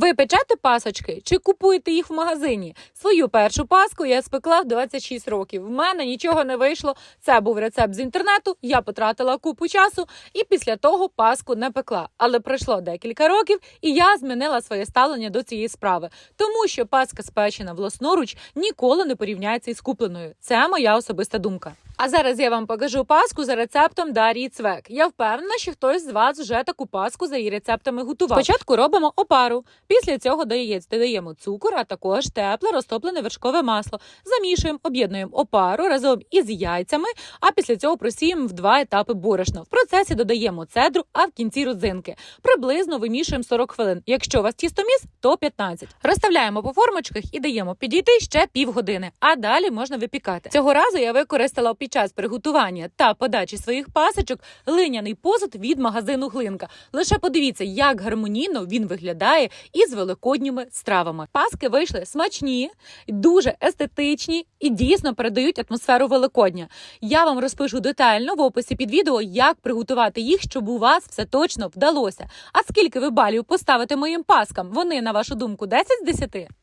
Ви печете пасочки чи купуєте їх в магазині? Свою першу паску я спекла в 26 років. В мене нічого не вийшло. Це був рецепт з інтернету. Я потратила купу часу і після того паску не пекла. Але пройшло декілька років, і я змінила своє ставлення до цієї справи, тому що паска спечена власноруч ніколи не порівняється із купленою. Це моя особиста думка. А зараз я вам покажу паску за рецептом Дарії Цвек. Я впевнена, що хтось з вас вже таку паску за її рецептами готував. Спочатку робимо опару. Після цього до яєць додаємо цукор, а також тепле розтоплене вершкове масло. Замішуємо, об'єднуємо опару разом із яйцями, а після цього просіємо в два етапи борошна. В процесі додаємо цедру, а в кінці родзинки. Приблизно вимішуємо 40 хвилин. Якщо у вас тістоміс, то 15. Розставляємо по формочках і даємо підійти ще півгодини, а далі можна випікати. Цього разу я використала час приготування та подачі своїх пасочок глиняний посуд від магазину Глинка. Лише подивіться, як гармонійно він виглядає із великодніми стравами. Паски вийшли смачні, дуже естетичні і дійсно передають атмосферу Великодня. Я вам розпишу детально в описі під відео, як приготувати їх, щоб у вас все точно вдалося. А скільки ви балів поставите моїм паскам? Вони, на вашу думку, 10 з 10?